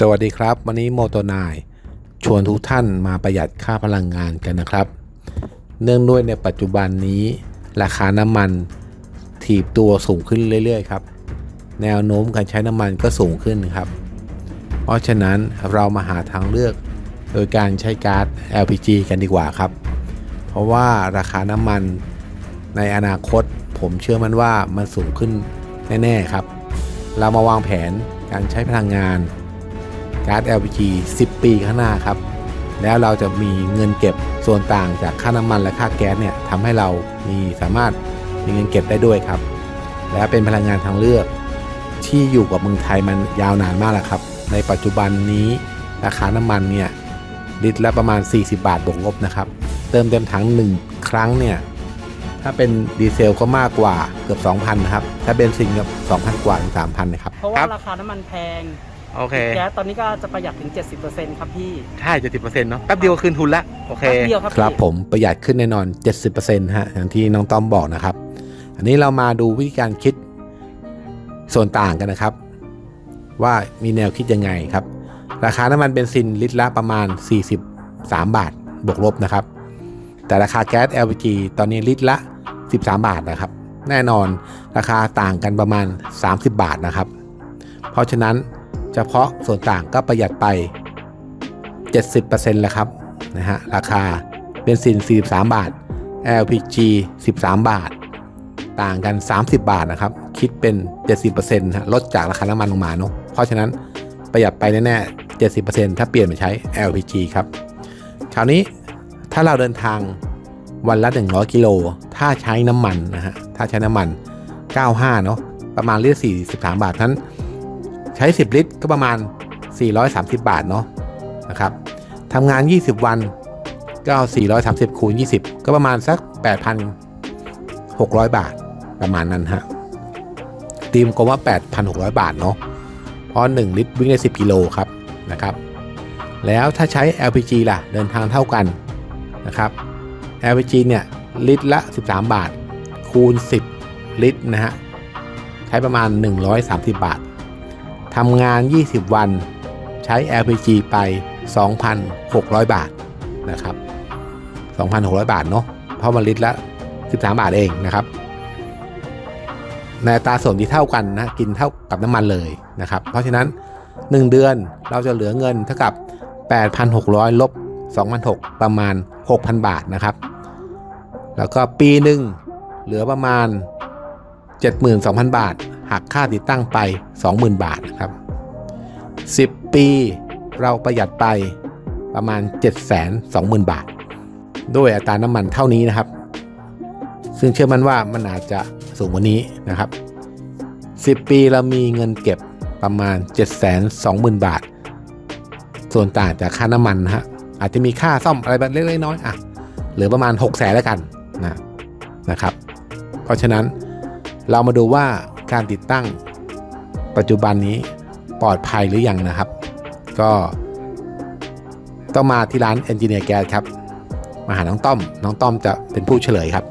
สวัสดีครับ วันนี้โมโตนายชวนทุกท่านมาประหยัดค่าพลังงานกันนะครับ เนื่องด้วยในปัจจุบันนี้ ราคาน้ำมันถีบตัวสูงขึ้นเรื่อยๆครับ แนวโน้มการใช้น้ำมันก็สูงขึ้นครับ เพราะฉะนั้นเรามาหาทางเลือก โดยการใช้ก๊าซ LPG กันดีกว่าครับ เพราะว่าราคาน้ำมันในอนาคตผมเชื่อมั่นว่ามันสูงขึ้นแน่ๆครับ เรามาวางแผนการใช้พลังงาน ก๊าซ LPG 10 ปีข้างหน้าครับ แล้วเราจะมีเงินเก็บส่วนต่างจากค่าน้ำมันและค่าแก๊สเนี่ยทำให้เรามีสามารถมีเงินเก็บได้ด้วยครับ และเป็นพลังงานทางเลือกที่อยู่กับเมืองไทยมันยาวนานมากแล้วครับ ในปัจจุบันนี้ราคาน้ำมันเนี่ยลิตรละประมาณ 40 บาทบวกลบนะครับ เติมเต็มถัง 1 ครั้งเนี่ยถ้าเป็นดีเซลก็มากกว่าเกือบ 2,000 นะครับ ถ้าเบนซินก็2,000 กว่าถึง3,000 นะครับ เพราะว่าราคาน้ำมันแพง โอเคแก๊สตอนนี้ก็จะประหยัดถึง 70%ครับพี่ ใช่เจ็ดสิบเปอร์เซ็นต์เนาะแป๊บเดียวคืนทุนละโอเค แป๊บเดียวครับครับพี่ผมประหยัดขึ้นแน่นอน 70%ฮะอย่างที่น้องต้อมบอกนะครับ อันนี้เรามาดูวิธีการคิดส่วนต่างกันนะครับ ว่ามีแนวคิดยังไงครับ ราคาน้ำมันเบนซินลิตรละประมาณ 43 บาท บวกลบนะครับ แต่ราคาแก๊ส LPG ตอนนี้ลิตรละ 13 บาทนะครับ แน่นอนราคาต่างกันประมาณ 30 บาทนะครับ เพราะฉะนั้น เฉพาะส่วนต่างก็ประหยัดไป 70%แล้วครับนะฮะราคาเบนซิน 43 บาท LPG 13 บาท ต่างกัน 30 บาทนะครับ คิดเป็น 70%นะฮะลดจากราคาน้ำมันลงมาเนาะเพราะฉะนั้นประหยัดไปแน่ๆ70%ถ้าเปลี่ยนไปใช้ LPG ครับคราวนี้ถ้าเราเดินทางวันละ 100 กิโล ถ้าใช้น้ำมันนะฮะ ถ้าใช้น้ำมัน 95 เนาะ ประมาณลิตร43 บาทนั้น ใช้ 10 ลิตร ก็ประมาณ 430 บาทเนาะนะครับทำงาน 20 วันก็เอา430คูณ20 ก็ประมาณสัก 8,600 บาทประมาณนั้นฮะตีมก็ว่า 8,600 บาทเนาะเพราะ 1 ลิตรวิ่งได้ 10 กิโลครับนะครับ แล้วถ้าใช้ LPG ล่ะ เดินทางเท่ากันนะครับ LPG เนี่ย ลิตรละ 13 บาท คูณ 10 ลิตรนะฮะ ใช้ประมาณ 130 บาท ทำงาน 20 วัน ใช้ LPG ไป 2,600 บาทนะครับ 2,600 บาทเนาะเพราะมันลิตรละ 13 บาทเองนะครับในอัตราส่วนที่เท่ากันนะกินเท่ากับน้ำมันเลยนะครับ เพราะฉะนั้น 1 เดือนเราจะเหลือเงินเท่ากับ 8,600 ลบ 2,600 ประมาณ 6,000 บาทนะครับ แล้วก็ปีหนึ่งเหลือประมาณ 72,000 บาท หักค่าติดตั้งไป 20,000 บาทนะครับ 10 ปีเราประหยัดไปประมาณ 720,000 บาท ด้วยอัตราน้ำมันเท่านี้นะครับ ซึ่งเชื่อมั่นว่ามันอาจจะสูงกว่านี้นะครับ 10 ปีเรามีเงินเก็บประมาณ 720,000 บาท ส่วนต่างจากค่าน้ำมันนะฮะอาจจะมีค่าซ่อมอะไรแบบเล็กๆน้อยๆอะเหลือประมาณ 6 0 0แสนแล้วกันนะนะครับ เพราะฉะนั้นเรามาดูว่า การติดตั้งปัจจุบันนี้ปลอดภัยหรือยังนะครับ ก็ต้องมาที่ร้านเอนจิเนียร์แก๊สครับ มาหาน้องต้อม น้องต้อมจะเป็นผู้เฉลยครับ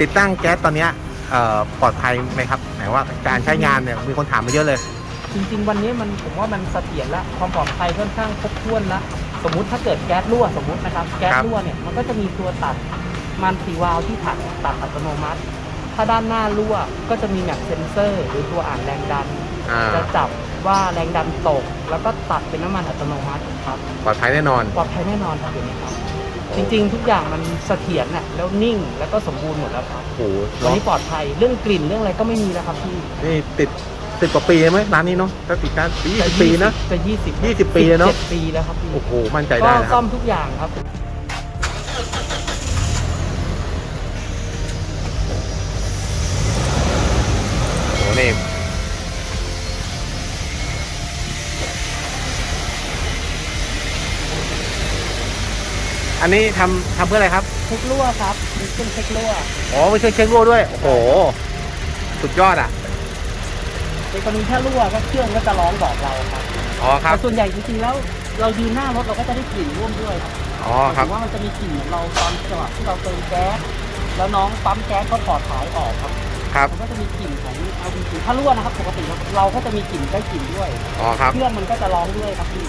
ติดตั้งแก๊สตอนนี้ปลอดภัยไหมครับหมายว่าการใช้งานเนี่ยมีคนถามมาเยอะเลย จริงๆ วันนี้มันผมว่ามันเสถียรละความปลอดภัยค่อนข้างครบถ้วนละสมมุติถ้าเกิดแก๊สรั่วสมมุตินะครับ แก๊สครับ รั่วเนี่ยมันก็จะมีตัวตัดมันสีวาล์วที่ถัดตัดอัตโนมัติ ถ้าด้านหน้ารั่วก็จะมีแมปเซนเซอร์ หรือตัวอ่านแรงดัน อ่าจะจับว่าแรงดันตก แล้วก็ตัดเป็นน้ำมันอัตโนมัติครับปลอดภัยแน่นอน ปลอดภัยแน่นอนครับเดี๋ยวนี้ครับ จริงๆ ทุกอย่างมันเสถียรน่ะแล้วนิ่งแล้วก็สมบูรณ์หมดแล้วครับโอ้โหวันนี้ปลอดภัยเรื่องกลิ่นเรื่องอะไรก็ไม่มีแล้วครับพี่นี่ติดสิบกว่าปีไหมร้านนี้เนาะถ้าติดการยี่สิบปีนะ จะยี่สิบ20ปีแล้วเนอะปีแล้วครับพี่โอ้โห มั่นใจก็ได้นะคซ่รัอบ มทุกอย่างครับ โอ้โหนี่ อันนี้ทำทำเพื่ออะไรครับ เช็ครั่วครับมีเครื่องเช็ครั่วอ๋อไม่ใช่เช็ครั่วด้วย โอ้โห สุดยอดอะ ในกรณีถ้ารั่วก็เครื่องก็จะร้องบอกเราครับอ๋อครับแต่ส่วนใหญ่จริงๆแล้วเรายืนหน้ารถเราก็จะได้กลิ่นร่วมด้วยครับอ๋อครับถือว่ามันจะมีกลิ่นเหมือนเราตอนจังหวะที่เราเติมแก๊สแล้วน้องปั๊มแก๊สเขาถอดสายออกครับครับ มันก็จะมีกลิ่นของ LPG ถ้ารั่วนะครับปกติเราเราก็จะมีกลิ่นได้กลิ่นด้วย อ๋อครับ เครื่องมันก็จะร้องด้วยครับพี่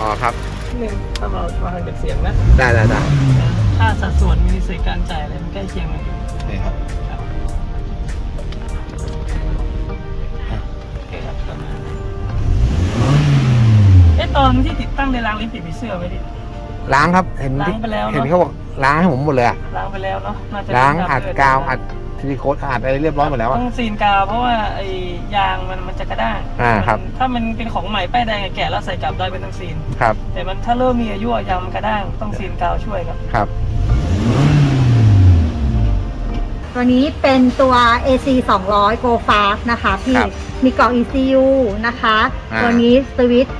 อ๋อครับห นึ่งถ้าเรามาทางเก็บเสียงนะ ได้ได้ได้ค่าสัดส่วนมิลลิเซกการจ่ายอะไรมันใกล้เคียงกันนี่ครับโอเคครับประมาณนี้เอ๊ะตอนที่ติดตั้งในรางลิฟต์มีเสื้อไหมดิ ล้างครับ เห็นล้างไปแล้วเนอะ เห็นเขาบอกล้างให้ผมหมดเลยอะล้างไปแล้วเนาะน่าจะล้างเป็นอัดเลืกาวอัด ซิลิโคนอัดอะไรเรียบร้อยหมดแล้วอะต้องซีนกาวเพราะว่าไอ้ยางมันมันจะกระด้างอ่าครับ มันถ้ามันเป็นของใหม่ป้ายแดงอะแกะแล้วใส่กลับได้เป็นต้องซีน ครับ แต่มันถ้าเริ่มมีอายุอะยางมันกระด้างต้องซีนกาวช่วยครับ ครับ ตัวนี้เป็นตัว AC 200 Go Fast นะคะพี่ครับมีกล่อง ECU นะคะ อ่าตัวนี้สวิตช์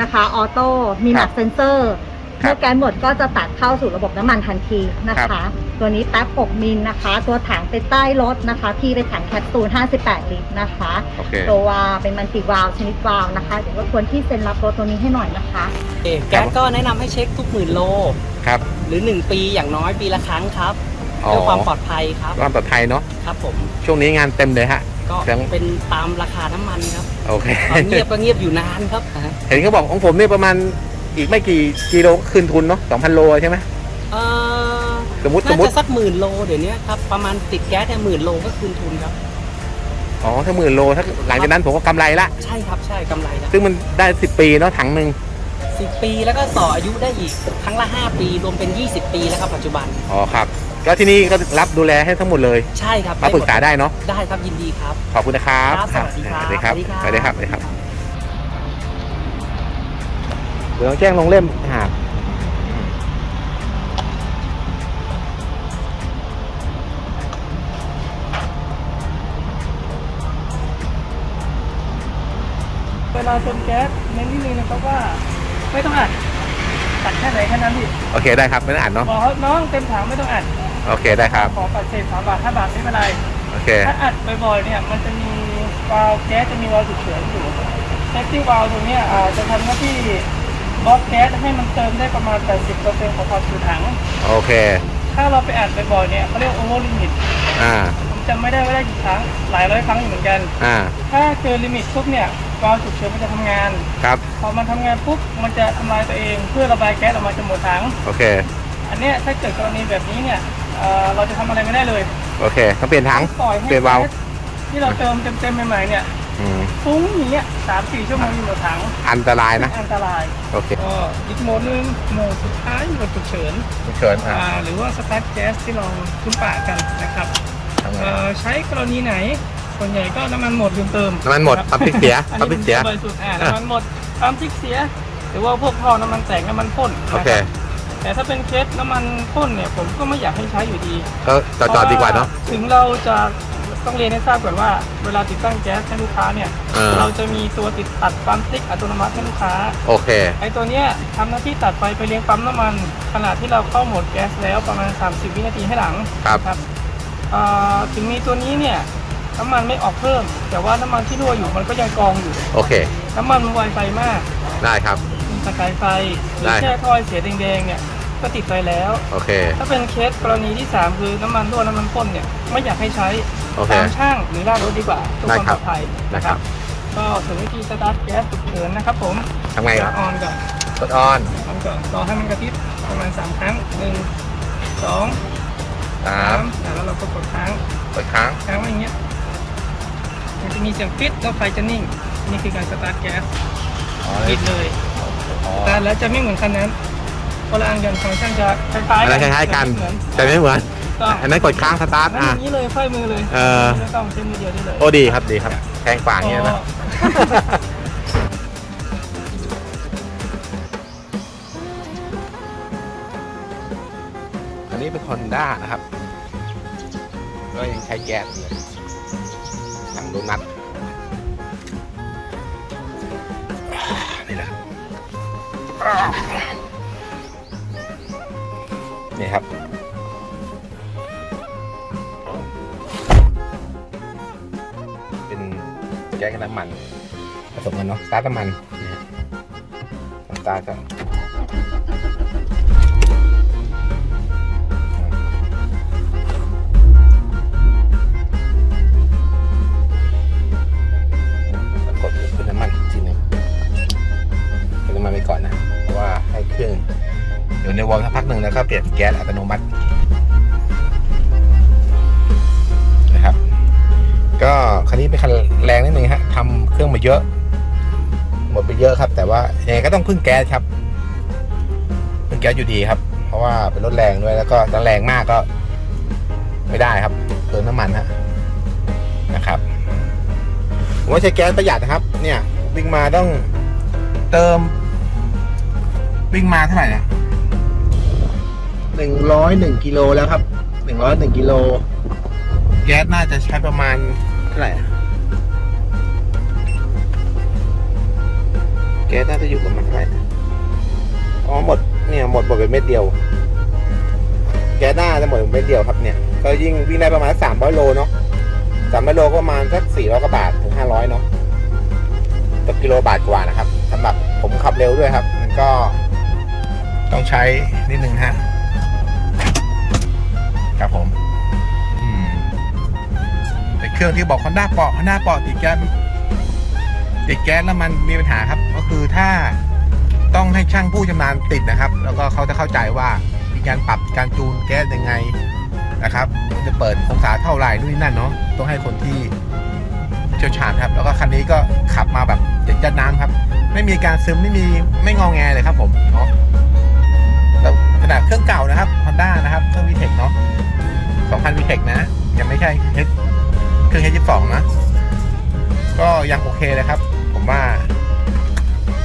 นะคะออโต้มีคแมรับปเซนเซอร์ครับ เมื่อแก๊สหมดก็จะตัดเข้าสู่ระบบน้ำมันทันทีนะครัคะบตัวนี้แป๊บ6มิลนะคะ ตัวถังเป็นใต้รถนะคะพี่เป็นถังแคปซูล 58 ลิตรนะคะโอเคตัววาล์วเป็นมันติวาล์วชนิดวาล์วนะคะเดี๋ยวรบกวนที่เซ็นรับรถตัวนี้ให้หน่อยนะคะแก๊สก็แนะนำให้เช็คทุกหมื่นโลครับหรือ 1 ปีอย่างน้อยปีละครั้งครับอ๋อเพื่อความปลอดภัยครับความปลอดภัยเนาะครับผมช่วงนี้งานเต็มเลยฮะก็แสดงเป็นตามราคาน้ำมันครับโอเคตอนเงียบก็เงียบอยู่นานครับนะฮะเห็นเขาบอกของผมนี่ประมาณ อีกไม่กี่กิโลก็คืนทุนเนาะสองพันโลใช่ไหม เอ่อสมมติสน่ามมติจะสักหมื่นโลเดี๋ยวนี้ครับประมาณติดแก๊สเนี่ยหมื่นโลก็คืนทุนครับ อ๋อถ้าหมื่นโลถ้าหลังจากนั้นผมก็กำไรละ ใช่ครับใช่กำไรนะซึ่งมันได้สิบปีเนาะถังหนึ่งสิบปีแล้วก็ต่ออายุได้อีกครั้งละ 5 ปีรวมเป็น 20 ปีแล้วครับปัจจุบันอ๋อครับ ก็ที่นี่ก็รับดูแลให้ทั้งหมดเลย ใช่ครับมาปรึกษาได้เนาะ ได้ครับยินดีครับ ขอบคุณนะครับ ครับสวัสดีครับ สวัสดีครับสสวัวัสสดีดีคครัรับ ดีครับเดี๋ยวต้องแจ้งลงเล่มหากเวลาเติมแก๊สเน้นนิดนึงนะครับว่า ไม่ต้องอัดตัดแค่ไหนแค่นั้นพี่โอเคได้ครับไม่ต้องอ่านเนาะบอกเขาน้องเต็มถังไม่ต้องอัดโอเคได้ครับ ขอปัดเศษสามบาทห้าบาทไม่เป็นไรโอเค ถ้าอัดบ่อยๆเนี่ยมันจะมีวาล์วแก๊สจะมีวาล์วฉุกเฉินอยู่เซฟตี้วาล์วตรงเนี้ยอ่าจะทำหน้าที่ บล็อกแก๊สให้มันเติมได้ประมาณ 80%ของความจุถัง โอเค ถ้าเราไปอัดบ่อยๆเนี่ยเขาเรียกโอเวอร์ลิมิตอ่า ผมจำไม่ได้ว่าได้กี่ครั้งหลายร้อยครั้งอยู่เหมือนกัน อ่า ถ้าเกินลิมิตปุ๊บเนี่ยวาล์วฉุกเฉินมันจะทำงาน ครับ พอมันทำงานปุ๊บมันจะทำลายตัวเอง เพื่อระบายแก๊สออกมาจนหมดถัง โอเค อันเนี้ยถ้าเกิดกรณีแบบนี้เนี่ยเอ่อเราจะทำอะไรไม่ได้เลยโอเค ต้องเปลี่ยนถัง ปล่อยให้เปลี่ยนวาล์ว แก๊สที่เราเติมเต็มๆใหม่ๆเนี่ยอืม ฟุ้งอย่างเงี้ยสามสี่ชั่วโมงอยู่หมดถังอันตรายนะ อันตรายโอเคก็อีกโหมดหนึงโหมดสุดท้ายโหมดฉุกเฉินเชิญอ่าอ่าหรือว่าสตาร์ทแก๊สที่เราคุ้นปากกันนะครับทำไงเอ่อใช้กรณีไหน ส่วนใหญ่ก็น้ำมันหมดลืมเติมน้ำมันหมดครับปั๊มพริกเสียอันปั๊มนี้พริกเสียเป็นบริสุทธิ์อ่าน้ำมันหมดปั๊มพริกเสีย หรือว่าพวกท่อน้ำมันแตกน้ำมันพ่นโอเคนะครับแต่ถ้าเป็นเคสน้ำมันพ่นเนี่ยผมก็ไม่อยากให้ใช้อยู่ดี ก็จอดจอดดีกว่าเนาะพรถึงเราจะ ต้องเรียนให้ทราบก่อนว่าเวลาติดตั้งแก๊สให้ลูกค้าเนี่ยเออเราจะมีตัวติดตัดปั๊มติ๊กอัตโนมัติให้ลูกค้า โอเค ไอ้ตัวเนี้ยทำหน้าที่ตัดไฟไปเลี้ยงปั๊มน้ำมันขณะที่เราเข้าโหมดแก๊สแล้วประมาณ 30 วินาทีให้หลังครับครับ เอ่อถึงมีตัวนี้เนี่ยน้ำมันไม่ออกเพิ่ม แต่ว่าน้ำมันที่รั่วอยู่มันก็ยังกองอยู่ โอเค น้ำมันมันไวไฟมากได้ครับ มีสกายไฟหรืได้ อแค่ทอยเสียแดงๆเนี่ยก็ติดไฟแล้ว โอเค ถ้าเป็นเคสกรณีที่ 3 คือน้ำมันรั่วน้ำมันพ่นเนี่ยไม่อยากให้ใช้ โอเคตามช่างหรือลากรถดีกว่าเพื่อได้ความคปรัลบอดภัยได้นะคครัรับบก็ถึงวิธีสตาร์ทแก๊สฉุกเฉินนะครับผมทำไงครับออนก่อนกดออนออนก่อนรอให้มันกระพริบประมาณ3ครั้งหนึ่งสองสาสามมอะแล้วเราก็กดค้างกดค้างค้างไว้อย่างเงี้ยมันจะมีเสียงปิดแล้วไฟจะนิ่งนี่คือการสตาร์ทแก๊สอ๋อปิดเลยอ๋อสตาร์ทแล้วจะไม่เหมือนคันนั้นคนละอันกันฟังก์ชันจะคล้ายๆอะไรคล้ายๆกันแต่ไม่เหมือน ก็อันนั้นกดค้างสตาร์ทนั่นออะย่างนี้เลยไฟมือเลยเออ ไม่ต้องใช้มือเดียวได้เลยโอ้ดีครับดีครับแพงกว่าอย่างเงี้ยนะ อันนี้เป็น Honda นะครับ ก็ยังใช้แก๊สอยู่เลยสั่งโดนัทนี่แหละนี่ครับ แยกน้ำมันผสมกันเนาะสตาร์ทน้ำมันน้ำตาลก่อนกดขึ้น้ำมันทีนึงขึ้นมันไปก่อนนะ เพราะว่าให้เครื่องเดี๋ยวในวอร์มสักพักหนึ่งแล้วก็เปลี่ยนแก๊สอัตโนมัตินะครับก็คันนี้เป็นคัน เครื่องมาเยอะ หมดไปเยอะครับ แต่ว่ายังไงก็ต้องพึ่งแก๊สครับ พึ่งแก๊สอยู่ดีครับ เพราะว่าเป็นรถแรงด้วยแล้วก็ถ้าแรงมากก็ ไม่ได้ครับเติมน้ำมันฮะนะครับผมว่าใช้แก๊สประหยัดนะครับ เนี่ย วิ่งมาต้องเติม วิ่งมาเท่าไหร่นะหนึ่งร้อยหนึ่งกิโลแล้วครับหนึ่งร้อยหนึ่งกิโล แก๊สน่าจะใช้ประมาณเท่าไหร่ แก๊สน่าจะอยู่ประมาณเท่าไหร่นะอ๋อหมดเนี่ยหมดหมดไปเม็ดเดียว แก๊สหน้าจะหมดเม็ดเดียวครับเนี่ย ก็ยิ่งวิ่งได้ประมาณสามร้อยโลเนาะสามร้อยโลก็ประมาณสักสี่ร้อยกว่าบาทถึงห้าร้อยเนาะต่อกิโลบาทกว่านะครับสำหรับผมขับเร็วด้วยครับ มันก็ต้องใช้นิดนึงฮะครับผมอืมเป็นเครื่องที่บอกคอนด้าเปาะคอนด้าเปาะติดแก๊ส ติดแก๊สแล้วมันมีปัญหาครับ ก็คือถ้าต้องให้ช่างผู้ชำนาญติดนะครับ แล้วก็เขาจะเข้าใจว่ามีการปรับการจูนแก๊สยังไงนะครับ จะเปิดองศาเท่าไหร่นู่นนี่นั่นเนาะต้องให้คนที่เชี่ยวชาญครับ แล้วก็คันนี้ก็ขับมาแบบเจ็ดยัดน้ำครับ ไม่มีการซึมไม่มีไม่งองแงเลยครับผมเนาะแล้วขนาดเครื่องเก่านะครับ Honda นะครับเครื่อง VTEC เนาะ2,000 VTEC นะ ยังไม่ใช่เครื่อง H22 นะ ก็ยังโอเคเลยครับ ผมว่า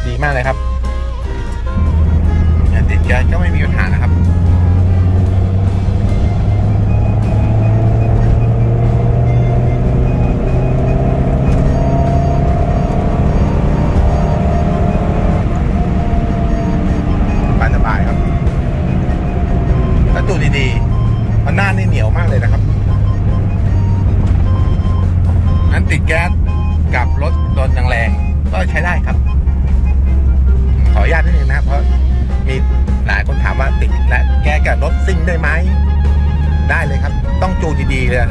ดีมากเลยครับติดแก๊สก็ไม่มีปัญหานะครับ ซิ่งได้ไหม ได้เลยครับ ต้องจูดีๆเลย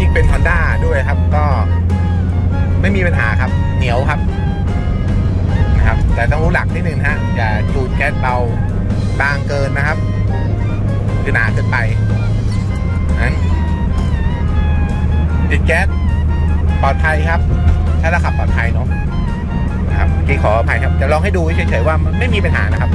ยิ่งเป็น Honda ด้วยครับ ก็ไม่มีปัญหาครับ เหนียวครับนะครับ แต่ต้องรู้หลักนิดนึงฮะอย่าจูดแก๊สเบาบางเกินนะครับ คือหนาเกินไปนั้นติดแก๊สปลอดภัยครับ ถ้าเราขับปลอดภัยเนาะนะครับเมื่อกี้ขออภัยครับจะลองให้ดูเฉยๆว่ามันไม่มีปัญหานะครับ